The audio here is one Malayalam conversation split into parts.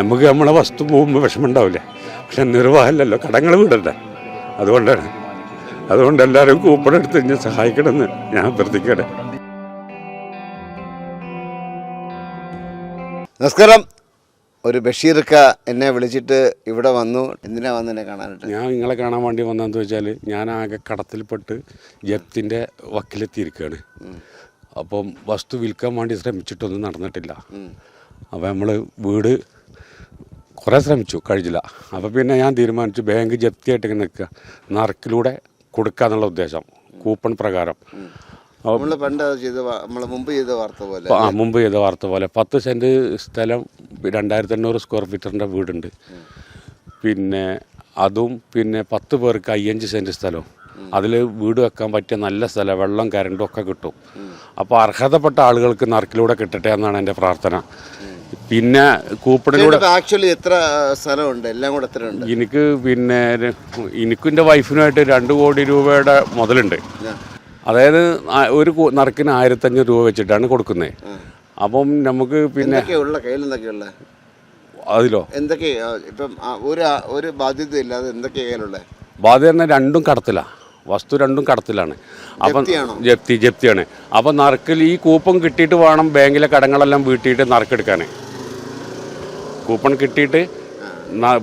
നമുക്ക് നമ്മളെ വസ്തു പോകുമ്പോൾ വിഷമമുണ്ടാവില്ല. പക്ഷെ നിർവാഹമല്ലല്ലോ കടങ്ങൾ വിടണ്ടേ? അതുകൊണ്ടാണ്. അതുകൊണ്ട് എല്ലാവരും കൂപ്പൺ എടുത്ത് എന്നെ സഹായിക്കണമെന്ന് ഞാൻ അഭ്യർത്ഥിക്കട്ടെ നമസ്കാരം. ഒരു ബഷീർക്ക എന്നെ വിളിച്ചിട്ട് ഇവിടെ വന്നു. എന്തിനാ വന്നു എന്നെ കാണാനായിട്ട്? ഞാൻ നിങ്ങളെ കാണാൻ വേണ്ടി വന്നതെന്ന് വെച്ചാൽ ഞാൻ ആകെ കടത്തിൽപ്പെട്ട് ജപ്തിന്റെ വക്കിലെത്തിയിരിക്കുകയാണ്. അപ്പം വസ്തു വിൽക്കാൻ വേണ്ടി ശ്രമിച്ചിട്ടൊന്നും നടന്നിട്ടില്ല. അപ്പം നമ്മൾ വീട് കുറേ ശ്രമിച്ചു കഴിഞ്ഞില്ല. അപ്പോൾ പിന്നെ ഞാൻ തീരുമാനിച്ചു ബാങ്ക് ജപ്തിയായിട്ട് ഇങ്ങനെ നിൽക്കുക. നറുക്കിലൂടെ കൊടുക്കുക എന്നുള്ള ഉദ്ദേശം കൂപ്പൺ പ്രകാരം. നമ്മൾ പണ്ട് ചെയ്ത നമ്മൾ മുമ്പ് ചെയ്ത വാർത്ത പോലെ ആ മുമ്പ് ചെയ്ത വാർത്ത പോലെ. പത്ത് സെന്റ് സ്ഥലം രണ്ടായിരത്തി എണ്ണൂറ് സ്ക്വയർ ഫീറ്ററിന്റെ വീടുണ്ട്. പിന്നെ അതും പിന്നെ പത്ത് പേർക്ക് അയ്യഞ്ച് സെന്റ് സ്ഥലവും. അതിൽ വീട് വെക്കാൻ പറ്റിയ നല്ല സ്ഥലം വെള്ളം കരണ്ടും ഒക്കെ കിട്ടും. അപ്പോൾ അർഹതപ്പെട്ട ആളുകൾക്ക് നറുക്കിലൂടെ കിട്ടട്ടെ എന്നാണ് എന്റെ പ്രാർത്ഥന. പിന്നെ കൂപ്പണിലൂടെ ആക്ച്വലി എത്ര സ്ഥലമുണ്ട്? എല്ലാം കൂടെ എത്ര ഉണ്ട് എനിക്ക് പിന്നെ എനിക്കും എന്റെ വൈഫിനുമായിട്ട് രണ്ട് കോടി രൂപയുടെ മുതലുണ്ട്. അതായത് ഒരു നറുക്കിന് ആയിരത്തഞ്ഞൂറ് രൂപ വെച്ചിട്ടാണ് കൊടുക്കുന്നത് അപ്പം നമുക്ക് പിന്നെ അതിലോ? എന്തൊക്കെയാ ഇപ്പം ഒരു ഒരു ബാധ്യത ഇല്ലാതെ എന്തൊക്കെയാ കയ്യിലുള്ളത് ബാധ്യത തന്നെ രണ്ടും കടത്തില. വസ്തു രണ്ടും കടത്തിലാണ്. അപ്പം? ജപ്തി ജപ്തിയാണ്. അപ്പം നറുക്കിൽ ഈ കൂപ്പൺ കിട്ടിയിട്ട് വേണം ബാങ്കിലെ കടങ്ങളെല്ലാം വീട്ടിയിട്ട് നറുക്കെടുക്കാൻ കൂപ്പൺ കിട്ടിയിട്ട്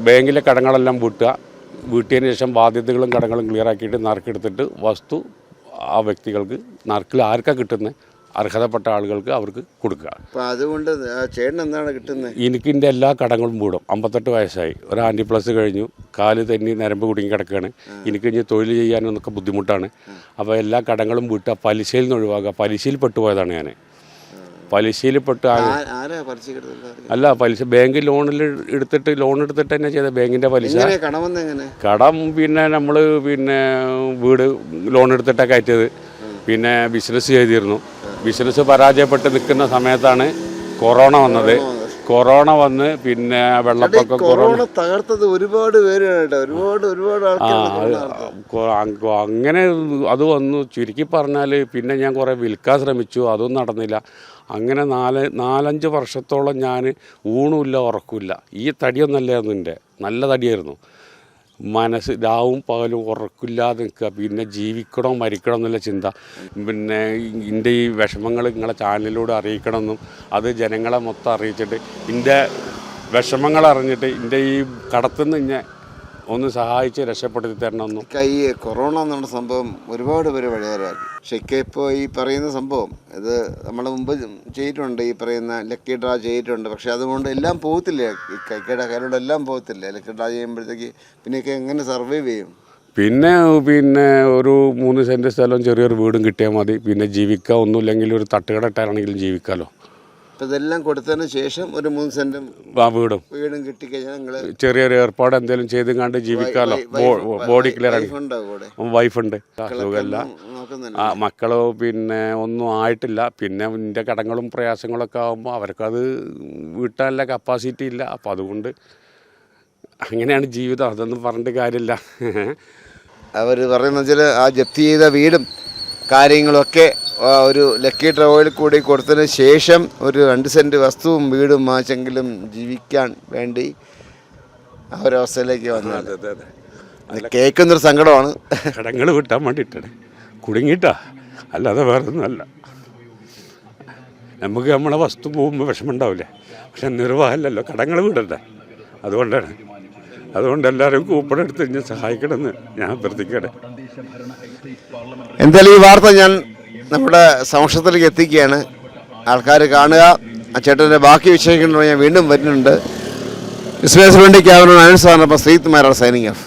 ബാങ്കിലെ കടങ്ങളെല്ലാം വീട്ടുക. വീട്ടിയതിന് ശേഷം ബാധ്യതകളും കടങ്ങളും ക്ലിയർ ആക്കിയിട്ട് നറുക്കെടുത്തിട്ട് വസ്തു ആ വ്യക്തികൾക്ക് നറുക്കിൽ ആർക്കാണ് കിട്ടുന്നത് അർഹതപ്പെട്ട ആളുകൾക്ക് അവർക്ക് കൊടുക്കുക. അപ്പോൾ അതുകൊണ്ട് ചേട്ടൻ എന്താണ് കിട്ടുന്നത് എനിക്ക് എന്റെ എല്ലാ കടങ്ങളും മൂടും. അമ്പത്തെട്ട് വയസ്സായി. ഒരു ആന്റി പ്ലസ് കഴിഞ്ഞു. കാൽ തെന്നി നരമ്പ് കുടുങ്ങി കിടക്കുകയാണ് എനിക്ക് ഇനി തൊഴിൽ ചെയ്യാനൊന്നൊക്കെ ബുദ്ധിമുട്ടാണ്. അപ്പോൾ എല്ലാ കടങ്ങളും വീട്ടുക പലിശയിൽ നിന്ന് ഒഴിവാക്കുക. പലിശയിൽ പെട്ടുപോയതാണ് ഞാൻ പലിശയിൽ പെട്ട് ആകെ ആരാ പറിച്ചു കിട്ടുന്നത്? അല്ല പലിശ ബാങ്ക് ലോണിൽ എടുത്തിട്ട് ലോൺ എടുത്തിട്ട് തന്നെ ചെയ്ത ബാങ്കിന്റെ പലിശ. കടം പിന്നെ നമ്മൾ പിന്നെ വീട് ലോൺ എടുത്തിട്ടാണ് കയറ്റിയത്. പിന്നെ ബിസിനസ് ചെയ്തിരുന്നു. ബിസിനസ് പരാജയപ്പെട്ട് നിൽക്കുന്ന സമയത്താണ് കൊറോണ വന്നത്. കൊറോണ വന്ന് പിന്നെ വെള്ളപ്പൊക്കം കൊറോണ തകർത്തത് ഒരുപാട് പേര് ഒരുപാട് ഒരുപാട് അങ്ങനെ അത് വന്നു. ചുരുക്കി പറഞ്ഞാൽ പിന്നെ ഞാൻ കുറേ വിൽക്കാൻ ശ്രമിച്ചു. അതും നടന്നില്ല. അങ്ങനെ നാല് നാലഞ്ച് വർഷത്തോളം ഞാൻ ഊണുമില്ല ഉറക്കില്ല ഈ തടിയൊന്നല്ലായിരുന്നു എന്റെ നല്ല തടിയായിരുന്നു. മനസ്സ് രാവും പകലും ഉറക്കില്ലാതെ നിൽക്കുക. പിന്നെ ജീവിക്കണോ മരിക്കണം എന്നുള്ള ചിന്ത. പിന്നെ എന്റെ ഈ വിഷമങ്ങൾ നിങ്ങളെ ചാനലിലൂടെ അറിയിക്കണമെന്നും അത് ജനങ്ങളെ മൊത്തം അറിയിച്ചിട്ട് എന്റെ വിഷമങ്ങൾ അറിഞ്ഞിട്ട് എന്റെ ഈ കടത്തുനിന്ന് ഇന്നെ ഒന്ന് സഹായിച്ച് രക്ഷപ്പെടുത്തി തരണമെന്നും. ഈ കൊറോണ എന്നുള്ള സംഭവം ഒരുപാട് പേര് വഴിയാറാക്കി പക്ഷേ ഇപ്പോൾ ഈ പറയുന്ന സംഭവം ഇത് നമ്മൾ മുമ്പ് ചെയ്തിട്ടുണ്ട് ഈ പറയുന്ന ലക്കി ഡ്രാ ചെയ്തിട്ടുണ്ട്. പക്ഷേ അതുകൊണ്ട് എല്ലാം പോകത്തില്ല. ഈ കൈക്കയുടെ കയ്യിലൂടെ എല്ലാം പോകത്തില്ല. ലക്കി ഡ്രാ ചെയ്യുമ്പോഴത്തേക്ക് പിന്നെയൊക്കെ എങ്ങനെ സർവൈവ് ചെയ്യും? പിന്നെ പിന്നെ ഒരു മൂന്ന് സെന്റ് സ്ഥലവും ചെറിയൊരു വീടും കിട്ടിയാൽ മതി. പിന്നെ ജീവിക്കുക ഒന്നുമില്ലെങ്കിൽ ഒരു തട്ടുകട ഇട്ടാണെങ്കിലും ജീവിക്കാമല്ലോ അപ്പം ഇതെല്ലാം കൊടുത്തതിന് ശേഷം ഒരു മൂന്ന് സെന്റും വീടും. വീടും കിട്ടിക്കഴിഞ്ഞാൽ നിങ്ങൾ ചെറിയൊരു ഏർപ്പാട് എന്തെങ്കിലും ചെയ്ത് കണ്ട് ജീവിക്കാമല്ലോ ബോഡി ക്ലിയർ ആണ് കൂടെ? വൈഫുണ്ട്. സുഖമല്ല. ആ മക്കളോ പിന്നെ ഒന്നും ആയിട്ടില്ല. പിന്നെ എന്റെ കടങ്ങളും പ്രയാസങ്ങളൊക്കെ ആകുമ്പോൾ അവർക്കത് വീട്ടാനുള്ള കപ്പാസിറ്റി ഇല്ല. അപ്പോൾ അതുകൊണ്ട് അങ്ങനെയാണ് ജീവിതം. അതൊന്നും പറഞ്ഞിട്ട് കാര്യമില്ല. അവർ പറയുന്ന വെച്ചാൽ ആ ജപ്തി ചെയ്ത വീടും കാര്യങ്ങളൊക്കെ ഒരു ലക്കി ഡ്രോയിൽ കൂടി കൊടുത്തതിന് ശേഷം ഒരു രണ്ട് സെന്റ് വസ്തുവും വീടും വാങ്ങിച്ചെങ്കിലും ജീവിക്കാൻ വേണ്ടി ആ ഒരു അവസ്ഥയിലേക്ക് വന്നത് അത് കേൾക്കുന്നൊരു സങ്കടമാണ്. കടങ്ങൾ വിട്ടാൻ വേണ്ടിയിട്ടാണ്. കുടുങ്ങിയിട്ടാ. അല്ലാതെ വേറെ ഒന്നുമല്ല നമുക്ക് നമ്മളെ വസ്തു പോകുമ്പോൾ വിഷമമുണ്ടാവില്ലേ? പക്ഷെ നിർവാഹമല്ലല്ലോ. കടങ്ങൾ വിടണ്ടേ. അതുകൊണ്ടാണ്. അതുകൊണ്ട് എല്ലാവരും കൂപ്പൺ എടുത്ത് എന്നെ സഹായിക്കണമെന്ന് ഞാൻ അഭ്യർത്ഥിക്കട്ടെ എന്തായാലും ഈ വാർത്ത ഞാൻ നമ്മുടെ സംശയത്തിലേക്ക് എത്തിക്കുകയാണ്. ആൾക്കാർ കാണുക. ആ ചേട്ടന്റെ ബാക്കി വിഷയങ്ങൾ ഞാൻ വീണ്ടും വരുന്നുണ്ട്. ബിസിനസ് വേണ്ടി ക്യാമറ ശ്രീത് മാരാണ് സൈനിങ് ഓഫ്